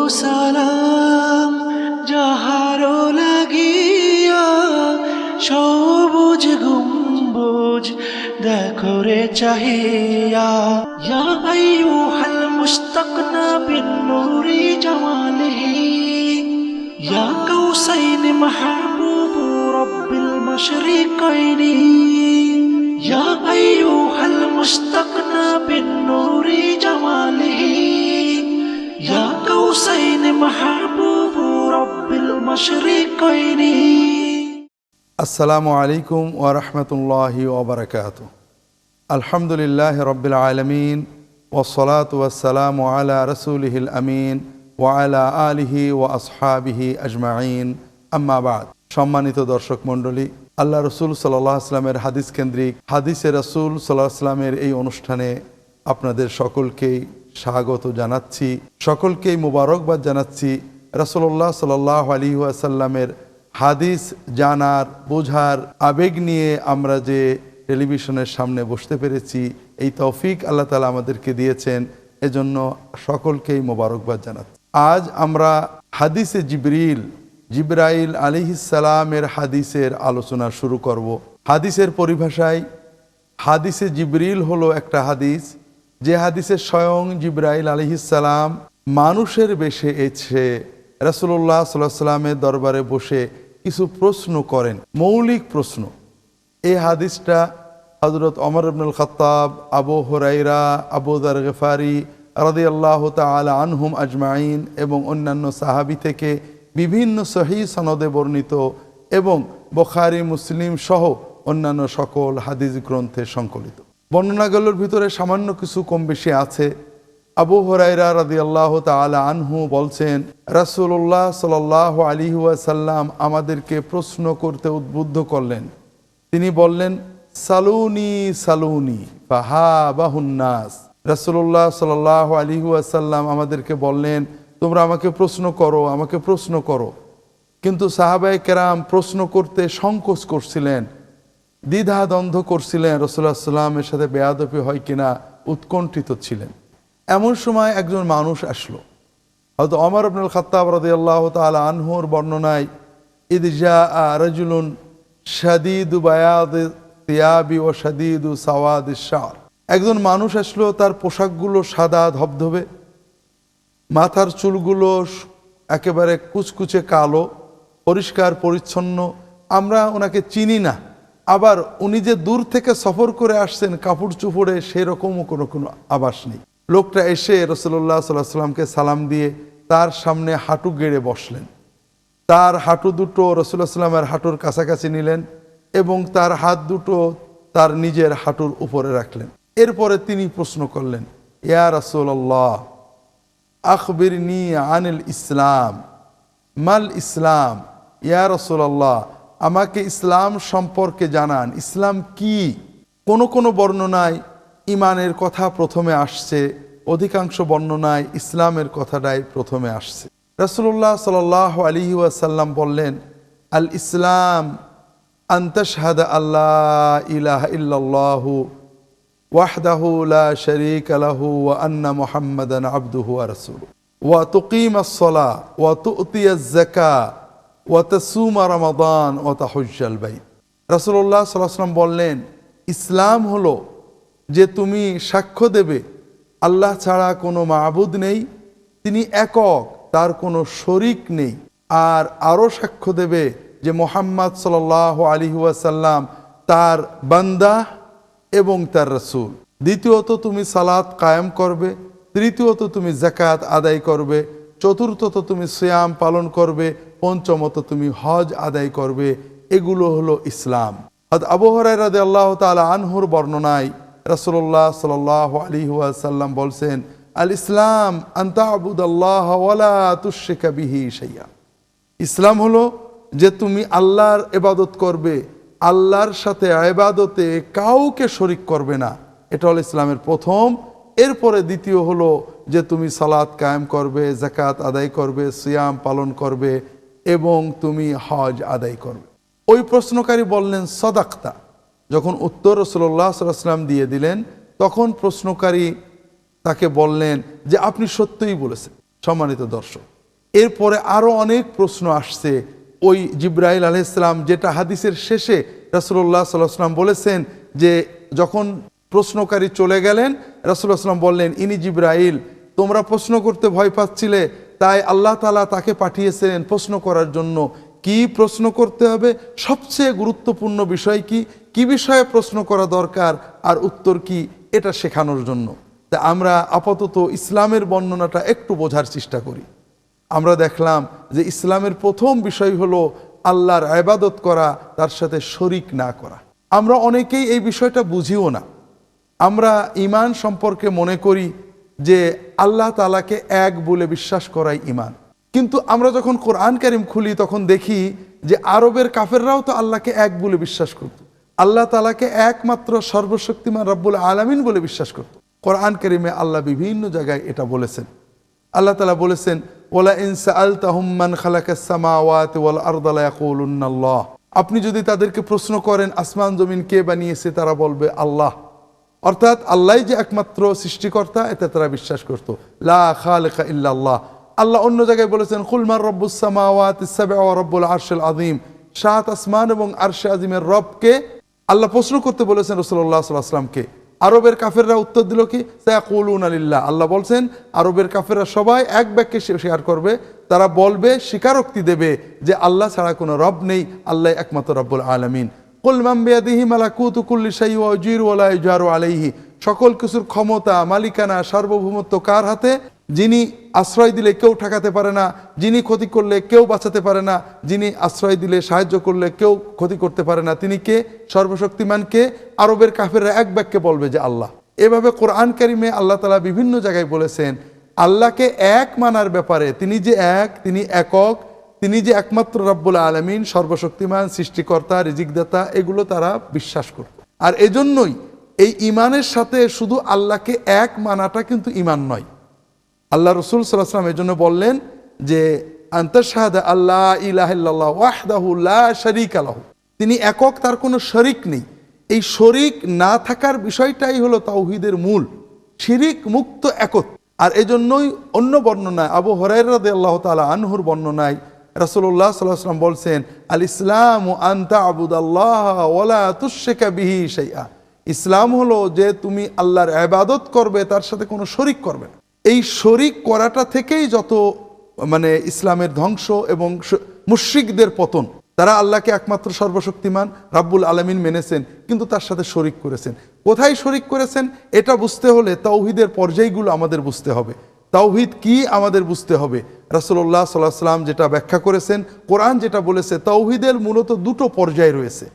সালাম যাহারো লাগিয়া সবুজ গম্বুজ দেখো রে চাহিয়া ইয়া আইয়ুহাল মুস্তাকনা বিন নূরি জামালিহি ইয়া কাউসাইন মাহবুব রব্বিল মাশরিকাইনি ইয়া আইয়ুহাল মুস্তাকনা বিন নূরি জামালিহি ইয়া কাউসাইন রব্বিল আসসালামু আলাইকুম ওরহমতুল্লাহি ওবরকাত আলহামদুলিল্লাহ রবিল আলমিন ওসলাত ওয়াসালাম আলা রসুলহিল আমিন ওয়ালা আলিহি ও আসহাবিহি আজমাইন আম্মাবাদ সম্মানিত দর্শক মণ্ডলী, আল্লাহ রসুল সাল্লাহ আসলামের হাদিস কেন্দ্রিক হাদিসে রসুল সাল্লাহ আসলামের এই অনুষ্ঠানে আপনাদের সকলকেই স্বাগত জানাচ্ছি, সকলকেই মুবারকবাদ জানাচ্ছি। রসল্লাহ সাল্লাহ আলী আসাল্লামের হাদিস জানার, বোঝার আবেগ নিয়ে আমরা যে টেলিভিশনের সামনে বসতে পেরেছি, এই তৌফিক আল্লাহ তালা আমাদেরকে দিয়েছেন, এজন্য সকলকেই মোবারকবাদ জানাচ্ছি। আজ আমরা হাদিসে জিবরিল, জিব্রাইল আলিহিসালামের হাদিসের আলোচনা শুরু করব। হাদিসের পরিভাষায় হাদিসে জিবরিল হলো একটা হাদিস যে হাদিসে স্বয়ং জিব্রাইল আলিহিসাল্লাম মানুষের বেশে এসে রাসুল্লাহ সাল্লাহ সাল্লামের দরবারে বসে কিছু প্রশ্ন করেন, মৌলিক প্রশ্ন। এই হাদিসটা হজরত অমর আবনুল খত্তাব, আবু হরাইরা আবু দার গেফারি রাদি আল্লাহ তালা আনহুম আজমাইন এবং অন্যান্য সাহাবি থেকে বিভিন্ন সহি সনদে বর্ণিত এবং বখারি, মুসলিম সহ অন্যান্য সকল হাদিস গ্রন্থে সংকলিত। বর্ণনাগুলোর ভিতরে সামান্য কিছু কম বেশি আছে। আবু হরাইরা রাদি আল্লাহ তালা আনহু বলছেন রাসুল্লাহ সাল আলী সাল্লাম আমাদেরকে প্রশ্ন করতে উদ্বুদ্ধ করলেন। তিনি বললেন, সালুনি সালুনি বাহা বাহুন্নাস রাসুল্লাহ সাল আলী সাল্লাম আমাদেরকে বললেন, তোমরা আমাকে প্রশ্ন করো, আমাকে প্রশ্ন করো। কিন্তু সাহাবাই কেরাম প্রশ্ন করতে সংকোচ করছিলেন। দ্বিধা দ্বন্দ্ব করছিলেন রসুল্লাহ সাল্লামের সাথে বেয়াদপি হয় কিনা, উৎকণ্ঠিত ছিলেন। এমন সময় একজন মানুষ আসলো। হয়তো অমর আবনুল খত্তাব রদি আল্লাহ তালা আনহুর বর্ণনায় ইদজা রাজুলুন সাদিদু বায়াদ তিয়াবি ও শাদিদু সাওয়াদ শার। একজন মানুষ আসলো, তার পোশাকগুলো সাদা, ধবধবে। মাথার চুলগুলো একেবারে কুচকুচে কালো, পরিষ্কার, পরিচ্ছন্ন। আমরা ওনাকে চিনি না। আবার উনি যে দূর থেকে সফর করে আসছেন, কাপড় চুপড়ে সেরকমও কোনো কোনো আবাস নেই। লোকটা এসে রসল্লাহ সাল্লাহ সাল্লামকে সালাম দিয়ে তার সামনে হাঁটু গেড়ে বসলেন। তার হাঁটু দুটো রসুল্লাহ সাল্লামের হাঁটুর কাছাকাছি নিলেন এবং তার হাত দুটো তার নিজের হাঁটুর উপরে রাখলেন। এরপরে তিনি প্রশ্ন করলেন, ইয়া রসুল্লাহ আখবির নি আনিল ইসলাম, মাল ইসলাম, ইয়া রসুল্লাহ আমাকে ইসলাম সম্পর্কে জানান। ইসলাম কি? কোন কোন বর্ণনায় ইমানের কথা প্রথমে আসছে, অধিকাংশ বর্ণনায় ইসলামের কথাটাই প্রথমে আসছে। রসুল্লাহ সাল আলী ওয়াসাল্লাম বললেন, আল ইসলাম আন্তশহাদ আল্লাহ ইলাহ ইল্লাল্লাহু ওয়াহদাহু শরীক আলাহু আন্না মুহাম্মাদান আবদুহু ওয়া রাসূলুহু। ওয়া তুকিম আস-সালাহ ওয়া তু'তি আজ-যাকাহ ওয়া তাসুমা রমাদান ওয়া তাহুজ্জাল বাইত। রাসূলুল্লাহ সাল্লাল্লাহু আলাইহি ওয়াসাল্লাম বললেন, ইসলাম হলো যে তুমি সাক্ষ্য দেবে, আল্লাহ ছাড়া কোনো মাবুদ নেই, তিনি একক, তার কোনো শরিক নেই। আর আরও সাক্ষ্য দেবে যে মোহাম্মদ সাল আলী ওয়াসাল্লাম তার বান্দা এবং তার রসুল। দ্বিতীয়ত তুমি সালাত কায়েম করবে, তৃতীয়ত তুমি জাকাত আদায় করবে, চতুর্থত তুমি সিয়াম পালন করবে পঞ্চমত তুমি হজ আদায় করবে, এগুলো হলো ইসলাম। আবু হরাই রাদে আল্লাহ তালা আনহুর বর্ণনায় রসল্লাহ সাল আলী সাল্লাম বলছেন আল ইসলাম ইসলাম হলো যে তুমি আল্লাহর এবাদত করবে, আল্লাহর সাথে আবাদতে কাউকে শরিক করবে না। এটা হলো ইসলামের প্রথম। এরপরে দ্বিতীয় হলো যে তুমি সালাত কায়েম করবে জাকাত আদায় করবে, সিয়াম পালন করবে এবং তুমি হজ আদায় করবে। ওই প্রশ্নকারী বললেন, সদাক্তা। যখন উত্তর রসল্লাহ সাল্লাম দিয়ে দিলেন, তখন প্রশ্নকারী তাকে বললেন যে, আপনি সত্যই বলেছেন, সম্মানিত দর্শক। এরপরে আরও অনেক প্রশ্ন আসছে। ওই জিব্রাইল আলাইসলাম যেটা হাদিসের শেষে রাসুল্লাহ সাল্লাম বলেছেন যে, যখন প্রশ্নকারী চলে গেলেন রাসুল্লাহ সাল্লাম বললেন, ইনি জিব্রাইল, তোমরা প্রশ্ন করতে ভয় পাচ্ছিলে তাই আল্লাহ তালা তাকে পাঠিয়েছিলেন প্রশ্ন করার জন্য। কি প্রশ্ন করতে হবে? সবচেয়ে গুরুত্বপূর্ণ বিষয় কি? কি বিষয়ে প্রশ্ন করা দরকার? আর উত্তর কি? এটা শেখানোর জন্য। তা আমরা আপাতত ইসলামের বর্ণনাটা একটু বোঝার চেষ্টা করি। আমরা দেখলাম যে ইসলামের প্রথম বিষয় হলো আল্লাহর আবাদত করা, তার সাথে শরিক না করা। আমরা অনেকেই এই বিষয়টা বুঝিও না। আমরা ইমান সম্পর্কে মনে করি যে আল্লাহ তালাকে এক বলে বিশ্বাস করাই ইমান কিন্তু আমরা যখন কোরআন কারিম খুলি, তখন দেখি যে আরবের কাফেররাও তো আল্লাহকে এক বলে বিশ্বাস করত। আল্লাহ তালাকে একমাত্র সর্বশক্তিমান রব্বুল আলামিন বলে বিশ্বাস করত। কোরআন কারিমে আল্লাহ বিভিন্ন জায়গায় এটা বলেছেন। আল্লাহ তালা বলেছেন, ওলা ইনসা আল তাহম্মান আপনি যদি তাদেরকে প্রশ্ন করেন, আসমান, জমিন কে বানিয়েছে? তারা বলবে, আল্লাহ। অর্থাৎ আল্লাহ যে একমাত্র সৃষ্টিকর্তা, এতে তারা বিশ্বাস করত। লা ইল্লাল্লাহ। আল্লাহ অন্য জায়গায় বলেছেন খুলমার রব্বুসামাওয়াত আরশেল আদিম সাত আসমান এবং আরশে আজিমের রবকে আল্লাহ প্রশ্ন করতে বলেছেন রসুল্লাহ সাল্লাহামকে আরবের কাফেররা উত্তর দিল কি? সায়াকুলুন আলিল্লাহ আল্লাহ বলছেন, আরবের কাফেররা সবাই এক বাক্যে শেয়ার করবে। তারা বলবে, স্বীকারোক্তি দেবে যে আল্লাহ ছাড়া কোনো রব নেই, আল্লাহ একমাত্র রব্বুল আলমিন। কুলমাম্বিয়াদিহি মালাকুতু কুল্লি শাই ওয়াজির ওয়ালা ইজারু আলাইহি। সকল কিছুর ক্ষমতা, মালিকানা, সার্বভৌমত্ব কার হাতে? যিনি আশ্রয় দিলে কেউ ঠেকাতে পারে না, যিনি ক্ষতি করলে কেউ বাঁচাতে পারে না, যিনি আশ্রয় দিলে সাহায্য করলে কেউ ক্ষতি করতে পারে না। তিনি কে? সর্বশক্তিমান কে? আরবের কাফেররা এক বাক্যে বলবে যে আল্লাহ। এভাবে কোরআন কারিমে আল্লাহ তালা বিভিন্ন জায়গায় বলেছেন, আল্লাহকে এক মানার ব্যাপারে, তিনি যে এক, তিনি একক তিনি যে একমাত্র রব্বুল আলমিন, সর্বশক্তিমান, সৃষ্টিকর্তা, রিজিকদাতা, এগুলো তারা বিশ্বাস করত। আর এজন্যই এই ইমানের সাথে শুধু আল্লাহকে এক মানাটা কিন্তু ইমান নয়। আল্লাহ রসুল সাল্লাহাম এই জন্য বললেন যে আল্লাহ শরিক আলাহ তিনি একক, তার কোনো শরিক নেই। এই শরিক না থাকার বিষয়টাই হলো তাওহিদের মূল। শিরিক মুক্ত একত আর এজন্যই অন্য বর্ণনায়, আবু হরাইরাদ আল্লাহ তালা আনহুর বর্ণনায় রাসুল্লাহ সাল্লাহাম বলছেন আল ইসলাম আন্তা আবুদ আল্লাহ ওলা তুশেকা বিহি সেইয়া ইসলাম হলো যে তুমি আল্লাহর আবাদত করবে, তার সাথে কোনো শরিক করবে না। এই শরিক করাটা থেকেই যত মানে ইসলামের ধ্বংস এবং মুশরিকদের পতন। তারা আল্লাহকে একমাত্র সর্বশক্তিমান রাব্বুল আলমিন মেনেছেন, কিন্তু তার সাথে শরিক করেছেন। কোথায় শরিক করেছেন? এটা বুঝতে হলে তাওহিদের পর্যায়গুলো আমাদের বুঝতে হবে। তাওহিদ কি আমাদের বুঝতে হবে? রাসুল্লাহ সাল্লাহ সাল্লাম যেটা ব্যাখ্যা করেছেন, কোরআন যেটা বলেছে, তাওহিদের মূলত দুটো পর্যায় রয়েছে।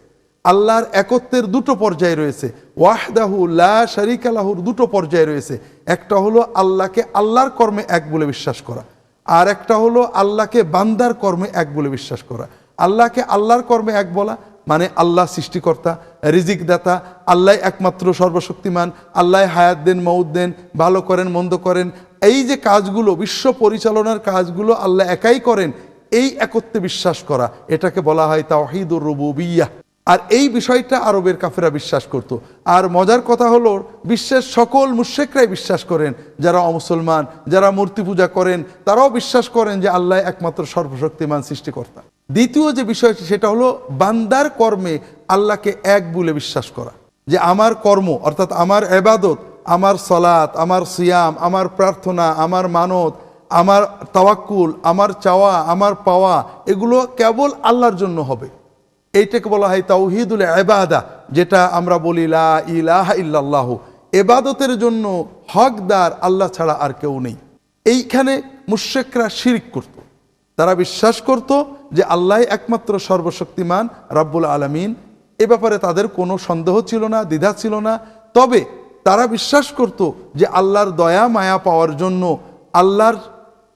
আল্লাহর একত্বের দুটো পর্যায় রয়েছে, ওয়াহদাহু লা শারিক আলাহুর দুটো পর্যায় রয়েছে। একটা হলো আল্লাহকে আল্লাহর কর্মে এক বলে বিশ্বাস করা, আর একটা হলো আল্লাহকে বান্দার কর্মে এক বলে বিশ্বাস করা। আল্লাহকে আল্লাহর কর্মে এক বলা মানে আল্লাহ সৃষ্টিকর্তা রিজিক দাতা আল্লাহ একমাত্র সর্বশক্তিমান, আল্লাহ হায়াত দেন মৌদ ভালো করেন, মন্দ করেন এই যে কাজগুলো, বিশ্ব পরিচালনার কাজগুলো আল্লাহ একাই করেন, এই একত্রে বিশ্বাস করা, এটাকে বলা হয় তাওহিদুর রুবুবিয়াহ আর এই বিষয়টা আরবের কাফেরা বিশ্বাস করত। আর মজার কথা হলো, বিশ্বের সকল মুশেকরাই বিশ্বাস করেন, যারা অমুসলমান, যারা মূর্তি পূজা করেন, তারাও বিশ্বাস করেন যে আল্লাহ একমাত্র সর্বশক্তিমান সৃষ্টিকর্তা। দ্বিতীয় যে বিষয়টি, সেটা হলো বান্দার কর্মে আল্লাহকে এক বলে বিশ্বাস করা, যে আমার কর্ম, অর্থাৎ আমার এবাদত আমার সলাত, আমার সিয়াম, আমার প্রার্থনা, আমার মানত, আমার তাওয়াক্কুল, আমার চাওয়া, আমার পাওয়া, এগুলো কেবল আল্লাহর জন্য হবে। এইটাকে বলা হয় তাওহিদুল এবাদা যেটা আমরা বলি লা ইলাহা ইল্লাল্লাহ। এবাদতের জন্য হকদার আল্লাহ ছাড়া আর কেউ নেই। এইখানে মুশেকরা শিরিক করত। তারা বিশ্বাস করত যে আল্লাহ একমাত্র সর্বশক্তিমান, রাব্বুল আলমিন। এ ব্যাপারে তাদের কোনো সন্দেহ ছিল না, দ্বিধা ছিল না। তবে তারা বিশ্বাস করত যে আল্লাহর দয়া, মায়া পাওয়ার জন্য, আল্লাহর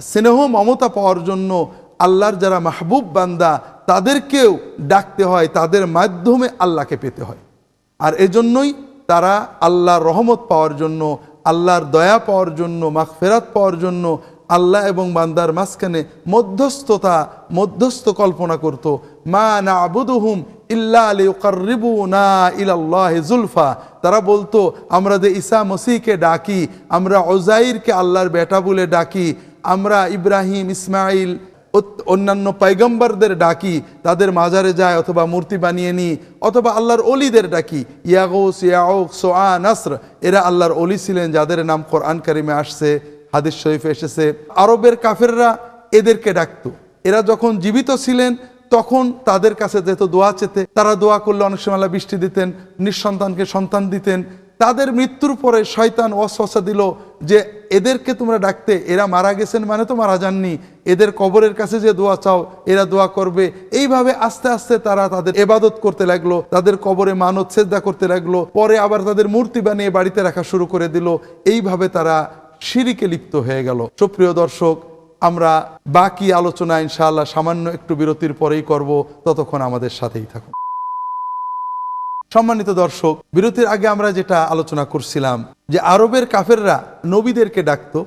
স্নেহ, মমতা পাওয়ার জন্য, আল্লাহর যারা মাহবুব বান্দা, তাদেরকেও ডাকতে হয়, তাদের মাধ্যমে আল্লাহকে পেতে হয়। আর এজন্যই তারা আল্লাহর রহমত পাওয়ার জন্য, আল্লাহর দয়া পাওয়ার জন্য, মাগফেরাত পাওয়ার জন্য, আল্লাহ এবং বান্দার মাঝখানে মধ্যস্থতা, মধ্যস্থ কল্পনা করত। মা না আবুদুহুম না তারা বলতো, আমরা যে ঈসা মসিকে ডাকি, আমরা ওজাইরকে আল্লাহর বেটা বলে ডাকি, আমরা ইব্রাহিম ইসমাইল অন্যান্য পয়গম্বরদের ডাকি, তাদের মাজারে যায় অথবা মূর্তি বানিয়ে নিই, অথবা আল্লাহর অলিদের ডাকি। ইয়াগোস ইয়াওক সোয়া, নাসর, এরা আল্লাহর অলি ছিলেন যাদের নাম কোরআন কারিমে আসছে, হাদিস শরীফে এসেছে। আরবের কাফেররা এদেরকে ডাকত। এরা যখন জীবিত ছিলেন তখন তাদের কাছে যেহেতু দোয়া চেতে, তারা দোয়া করলে অনেক সময় আল্লাহ বৃষ্টি দিতেন, নিঃসন্তানকে সন্তান দিতেন। তাদের মৃত্যুর পরে শয়তান অশ্বাসা দিল যে, এদেরকে তোমরা ডাকতে, এরা মারা গেছেন মানে তো মারা যাননি। এদের কবরের কাছে যে দোয়া চাও, এরা দোয়া করবে। এইভাবে আস্তে আস্তে তারা তাদের এবাদত করতে লাগল, তাদের কবরে মানত, সেজদা করতে লাগল। পরে আবার তাদের মূর্তি বানিয়ে বাড়িতে রাখা শুরু করে দিল। এইভাবে তারা সিঁড়িকে লিপ্ত হয়ে গেল। সুপ্রিয় দর্শক আমরা বাকি আলোচনা ইনশাআল্লাহ সামান্য একটু বিরতির পরেই করব। ততক্ষণ আমাদের সাথেই থাকুন। সম্মানিত দর্শক, বিরতির আগে আমরা যেটা আলোচনা করছিলাম, যে আরবের কাফেররা নবীদেরকে ডাকতো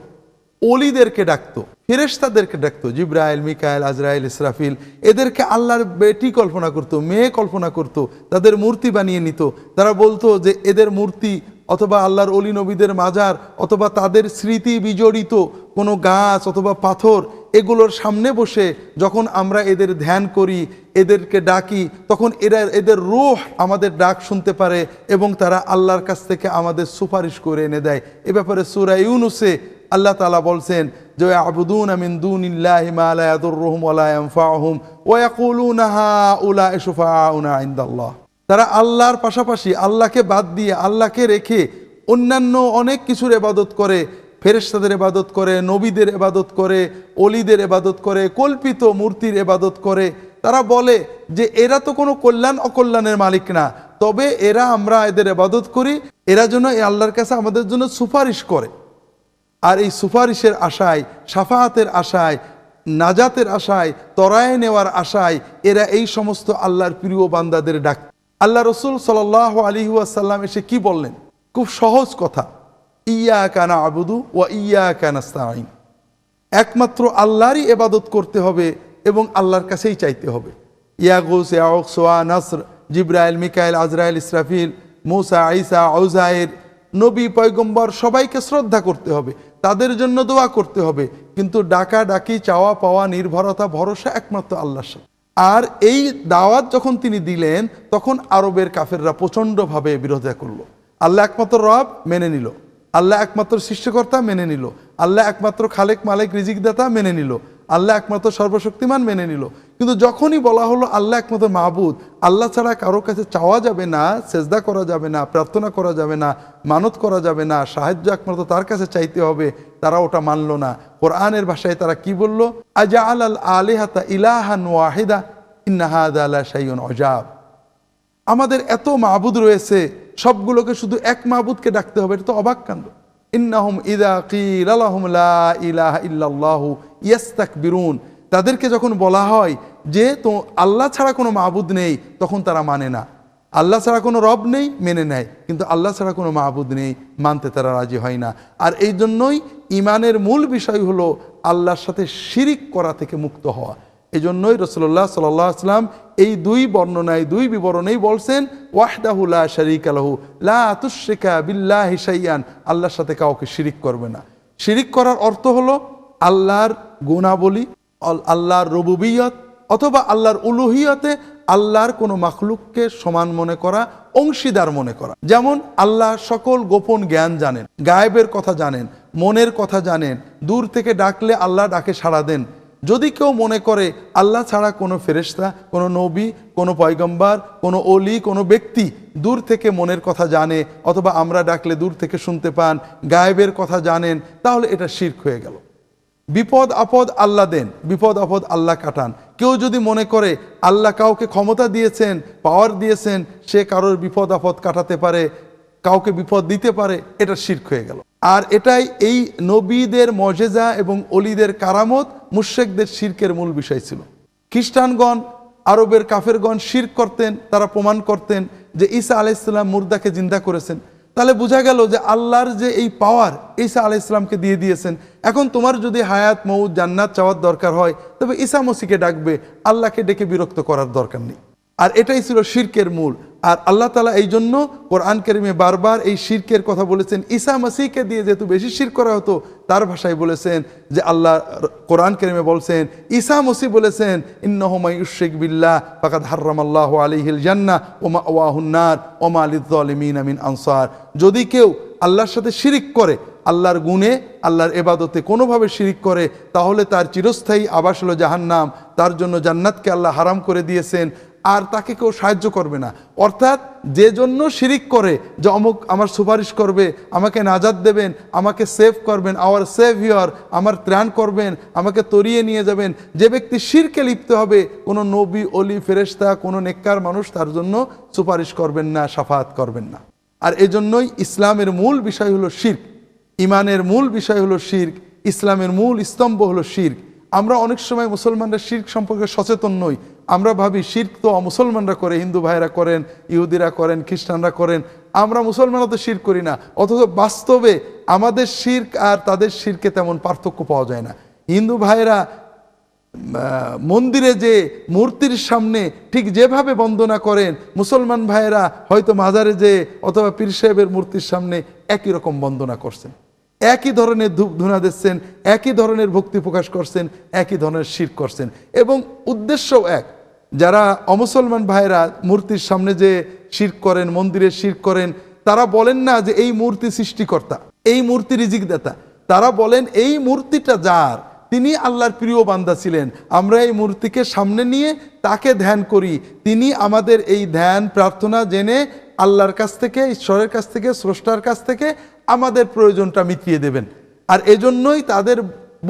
অলিদেরকে ডাকতো, ফেরেশতাদেরকে ডাকতো, জিব্রাইল মিকায়েল আজরাইল, ইসরাফিল, এদেরকে আল্লাহর বেটি কল্পনা করতো, মেয়ে কল্পনা করতো, তাদের মূর্তি বানিয়ে নিত। তারা বলতো যে এদের মূর্তি অথবা আল্লাহর অলি নবীদের মাজার, অথবা তাদের স্মৃতি বিজড়িত কোনো গাছ অথবা পাথর, এগুলোর সামনে বসে যখন আমরা এদের ধ্যান করি, এদেরকে ডাকি, তখন এরা, এদের রোহ আমাদের ডাক শুনতে পারে এবং তারা আল্লাহর কাছ থেকে আমাদের সুপারিশ করে এনে দেয়। এ ব্যাপারে সুরা ইউনুসে আল্লাহ তালা বলছেন যে আবুদুন আমিন দুন ইল্লাহি মা লা ইয়াদুররুহুম ওয়া লা ইয়ানফাউহুম ওয়া ইয়াকুলুনা হাউলা শুফাউনা ইনদাল্লাহ। তারা আল্লাহর পাশাপাশি আল্লাহকে বাদ দিয়ে আল্লাহকে রেখে অন্যান্য অনেক কিছুর এবাদত করে, ফেরেশতাদের এবাদত করে, নবীদের এবাদত করে, অলিদের এবাদত করে, কল্পিত মূর্তির এবাদত করে। তারা বলে যে, এরা তো কোনো কল্যাণ অকল্যাণের মালিক না। তবে এরা আমরা এদের এবাদত করি, এরা যেন এই আল্লাহর কাছে আমাদের জন্য সুপারিশ করে। আর এই সুপারিশের আশায়, সাফাহাতের আশায়, নাজাতের আশায়, তরায় নেওয়ার আশায় এরা এই সমস্ত আল্লাহর প্রিয় বান্দাদের ডাক আল্লাহ রসুল সাল আলী আসাল্লাম এসে কি বললেন? খুব সহজ কথা। ইয়া কানা আবুদু ও ইয়া কানাস্তাইন একমাত্র আল্লাহরই এবাদত করতে হবে এবং আল্লাহর কাছেই চাইতে হবে। ইয়াগুস, ইয়াউক, সোয়া, নাসর, জিব্রাইল, মিকাইল, আজরাইল, ইসরাফিল, মুসা আইসা আউজায়ের নবী, পয়গম্বর সবাইকে শ্রদ্ধা করতে হবে, তাদের জন্য দোয়া করতে হবে। কিন্তু ডাকা ডাকি চাওয়া পাওয়া নির্ভরতা, ভরসা একমাত্র আল্লাহর সাথে। আর এই দাওয়াত যখন তিনি দিলেন, তখন আরবের কাফেররা প্রচণ্ডভাবে বিরোধিতা করল। আল্লাহ একমাত্র রব মেনে নিল। আল্লাহ একমাত্র সৃষ্টিকর্তা মেনে নিল। আল্লাহ একমাত্র খালেক, মালেক, রিজিকদাতা মেনে নিল। আল্লাহ একমাত্র সর্বশক্তিমান মেনে নিল। কিন্তু যখনই বলা হলো আল্লাহ একমাত্র মাহবুদ আল্লাহ ছাড়া কারও কাছে চাওয়া যাবে না, সেজদা করা যাবে না, প্রার্থনা করা যাবে না, মানত করা যাবে না, সাহায্য একমাত্র তার কাছে চাইতে হবে, তারা ওটা মানল না। কোরআনের ভাষায় তারা কি বলল? আজা আল আল আলেহাতা ইলাহান ওয়াহিদা ইন্নাহাদ আলা শাইন অজাব। আমাদের এত মাহবুদ রয়েছে, সবগুলোকে শুধু এক মাহবুদকে ডাকতে হবে, এটা তো অবাক কাণ্ড। ইন্নাহুম ইদা কিল আলাহুম লা ইলাহা ইল্লাল্লাহু ইয়াস্তাকবিরুন। তাদেরকে যখন বলা হয় যে তো আল্লাহ ছাড়া কোনো মাহবুদ নেই, তখন তারা মানে না। আল্লাহ ছাড়া কোনো রব নেই, মেনে নেয়। কিন্তু আল্লাহ ছাড়া কোনো মাহবুদ নেই, মানতে তারা রাজি হয় না। আর এই জন্যই ইমানের মূল বিষয় হলো আল্লাহর সাথে শিরিক করা থেকে মুক্ত হওয়া। এই জন্যই রসল্লাহ সাল্লাম এই দুই বর্ণনায়, দুই বিবরণেই বলছেন ওয়াহদাহুল্লা শরিক আলহু লা তুশিকা বিল্লাহ হিসাইয়ান আল্লাহর সাথে কাউকে শিরিক করবে না। শিরিক করার অর্থ হলো আল্লাহর গুণাবলী, আল- আল্লাহর রবুবিয়ত, অথবা আল্লাহর উলুহিয়তে আল্লাহর কোনো মাখলুককে সমান মনে করা, অংশীদার মনে করা। যেমন, আল্লাহ সকল গোপন জ্ঞান জানেন, গায়েবের কথা জানেন, মনের কথা জানেন, দূর থেকে ডাকলে আল্লাহ ডাকে সাড়া দেন যদি কেউ মনে করে আল্লাহ ছাড়া কোনো ফেরেশতা, কোনো নবী, কোনো পয়গম্বার, কোনো অলি কোনো ব্যক্তি দূর থেকে মনের কথা জানে অথবা আমরা ডাকলে দূর থেকে শুনতে পান, গায়েবের কথা জানেন, তাহলে এটা শির্ক হয়ে গেল। বিপদ, আপদ আল্লাহ দেন, বিপদ, আপদ আল্লাহ কাটান। কেউ যদি মনে করে আল্লাহ কাউকে ক্ষমতা দিয়েছেন পাওয়ার দিয়েছেন, সে কারোর বিপদ, আপদ কাটাতে পারে, কাউকে বিপদ দিতে পারে, এটা শির্ক হয়ে গেল। আর এটাই এই নবীদের মজেজা এবং অলিদের কারামত মুশেকদের শির্কের মূল বিষয় ছিল। খ্রিস্টানগণ, আরবের কাফেরগণ শির্ক করতেন, তারা প্রমাণ করতেন যে ঈসা আলাইসাল্লাম মুর্দাকে জিন্দা করেছেন। তাহলে বোঝা গেল যে আল্লাহর যে এই পাওয়ার ঈসা আলাইসাল্লামকে দিয়ে দিয়েছেন। এখন তোমার যদি হায়াত মৌদ জান্নাত চাওয়ার দরকার হয়, তবে ঈসা মসিকে ডাকবে, আল্লাহকে ডেকে বিরক্ত করার দরকার নেই। আর এটাই ছিল শিরকের মূল। আর আল্লাহ তালা এই জন্য কোরআন কেরিমে বারবার এই শিরকের কথা বলেছেন। ঈসা মাসিকে দিয়ে যেহেতু বেশি শির করা হতো, তার ভাষায় বলেছেন যে আল্লাহ কোরআন কেরিমে বলছেন, ঈসা মসি বলেছেন ইন্নহমাই উশেক বিল্লাহ ফাকাদ হার্রাম আল্লাহ আলিহিল জান্না ওমা ওয়াহুন্নার ওমা আলিদ্দিন আমিন আনসার। যদি কেউ আল্লাহর সাথে শিরিক করে, আল্লাহর গুণে, আল্লাহর এবাদতে কোনোভাবে শিরিক করে, তাহলে তার চিরস্থায়ী আবাস হলো জাহান্নাম। তার জন্য জান্নাতকে আল্লাহ হারাম করে দিয়েছেন। আর তাকে কেউ সাহায্য করবে না। অর্থাৎ যে জন্য শিরিক করে যে অমুক আমার সুপারিশ করবে, আমাকে নাজাদ দেবেন, আমাকে সেভ করবেন আওয়ার সেভ ইয়র আমার ত্রাণ করবেন, আমাকে তরিয়ে নিয়ে যাবেন, যে ব্যক্তি শিরকে লিপ্ত হবে, কোনো নবী, অলি, ফেরেশতা, কোনো নেককার মানুষ তার জন্য সুপারিশ করবেন না সাফাত করবেন না। আর এজন্যই ইসলামের মূল বিষয় হলো শির্ক। ইমানের মূল বিষয় হলো শির্ক। ইসলামের মূল স্তম্ভ হলো শির্ক। আমরা অনেক সময় মুসলমানরা শির্ক সম্পর্কে সচেতন নই। আমরা ভাবি শির্ক তো মুসলমানরা করে, হিন্দু ভাইরা করেন, ইহুদিরা করেন, খ্রিস্টানরা করেন। আমরা মুসলমানরা তো শির করি না। অথচ বাস্তবে আমাদের শির্ক আর তাদের শিরকে তেমন পার্থক্য পাওয়া যায় না। হিন্দু ভাইরা মন্দিরে যে মূর্তির সামনে ঠিক যেভাবে বন্দনা করেন, মুসলমান ভাইয়েরা হয়তো মাজারে যে অথবা পীর সাহেবের মূর্তির সামনে একই রকম বন্দনা করছেন। একই ধরনের ধূপ ধুনা দিচ্ছেন, একই ধরনের ভক্তি প্রকাশ করছেন, একই ধরনের শির করছেন। এবং উদ্দেশ্যও এক, যারা অমুসলমান ভাইয়েরা মূর্তির সামনে যে শির করেন, মন্দিরে শির করেন, তারা বলেন না যে এই মূর্তি সৃষ্টিকর্তা, এই মূর্তি রিজিক দাতা তারা বলেন, এই মূর্তিটা যার? তিনি আল্লাহর প্রিয় বান্দা ছিলেন। আমরা এই মূর্তিকে সামনে নিয়ে তাকে ধ্যান করি। তিনি আমাদের এই ধ্যান প্রার্থনা জেনে আল্লাহর কাছ থেকে, ঈশ্বরের কাছ থেকে, স্রষ্টার কাছ থেকে আমাদের প্রয়োজনটা মিটিয়ে দেবেন। আর এজন্যই তাদের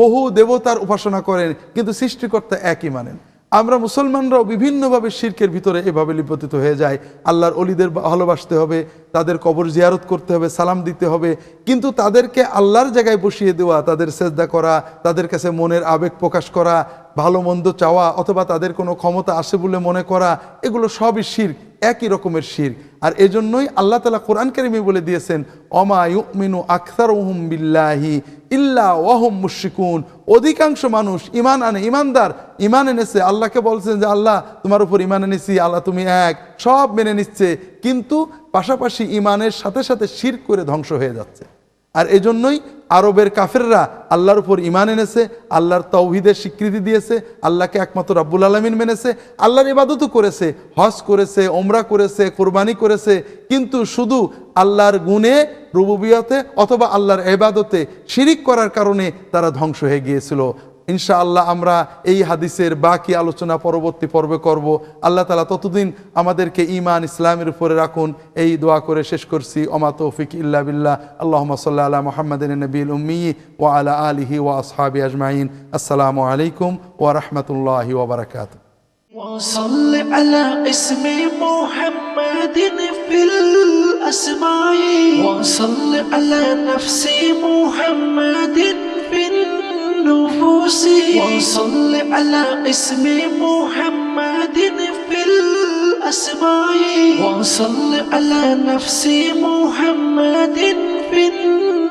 বহু দেবতার উপাসনা করেন, কিন্তু সৃষ্টিকর্তা একই মানেন। আমরা মুসলমানরাও বিভিন্নভাবে শির্কের ভিতরে এভাবে লিপতিত হয়ে যায় আল্লাহর অলিদের ভালোবাসতে হবে, তাদের কবর জিয়ারত করতে হবে, সালাম দিতে হবে। কিন্তু তাদেরকে আল্লাহর জায়গায় বসিয়ে দেওয়া, তাদের সেজদা করা, তাদের কাছে মনের আবেগ প্রকাশ করা, ভালো মন্দ চাওয়া, অথবা তাদের কোনো ক্ষমতা আসে বলে মনে করা, এগুলো সবই শির একই রকমের শির আর এজন্যই আল্লাহ তালা কোরআন কারিমে বলে দিয়েছেন অমা ইউমিনু আখতার ওহম বিল্লাহি ইল্লা ওহম মুশিকুন অধিকাংশ মানুষ ইমান আনে ইমানদার ইমান এনেছে। আল্লাহকে বলছেন যে, আল্লাহ, তোমার উপর ইমান এনেছি, আল্লাহ তুমি এক, সব মেনে নিচ্ছে। কিন্তু পাশাপাশি ইমানের সাথে সাথে শির করে ধ্বংস হয়ে যাচ্ছে। আর এজন্যই আরবের কাফেররা আল্লাহর উপর ইমান এনেছে, আল্লাহর তৌহিদের স্বীকৃতি দিয়েছে, আল্লাহকে একমাত্র রাব্বুল আলমিন মেনেছে, আল্লাহর ইবাদতও করেছে, হজ করেছে ওমরা করেছে, কোরবানি করেছে, কিন্তু শুধু আল্লাহর গুণে রুবুবিয়াতে অথবা আল্লাহর এবাদতে শিরিক করার কারণে তারা ধ্বংস হয়ে গিয়েছিল। ইনশাআল্লাহ আমরা এই হাদিসের বাকি আলোচনা পরবর্তী পর্বে করব আল্লাহ তালা ততদিন আমাদেরকে ইমান ইসলামের উপরে রাখুন এই দোয়া করে শেষ করছি ওমা তৌফিক ইল্লা বিল্লাহ আল্লাহ সাল্লাহ আলা মোহাম্মদিন নবীল উম্মি ও আলা আলিহি ও আসহাবি আজমাইন আসসালামু আলাইকুম ও রহমতুল্লাহি ওবরাকাত وصل على اسم محمد في الأسماء وصل على نفس محمد في النفوس وصل على اسم محمد في الأسماء. وصل على نفس محمد في النفوس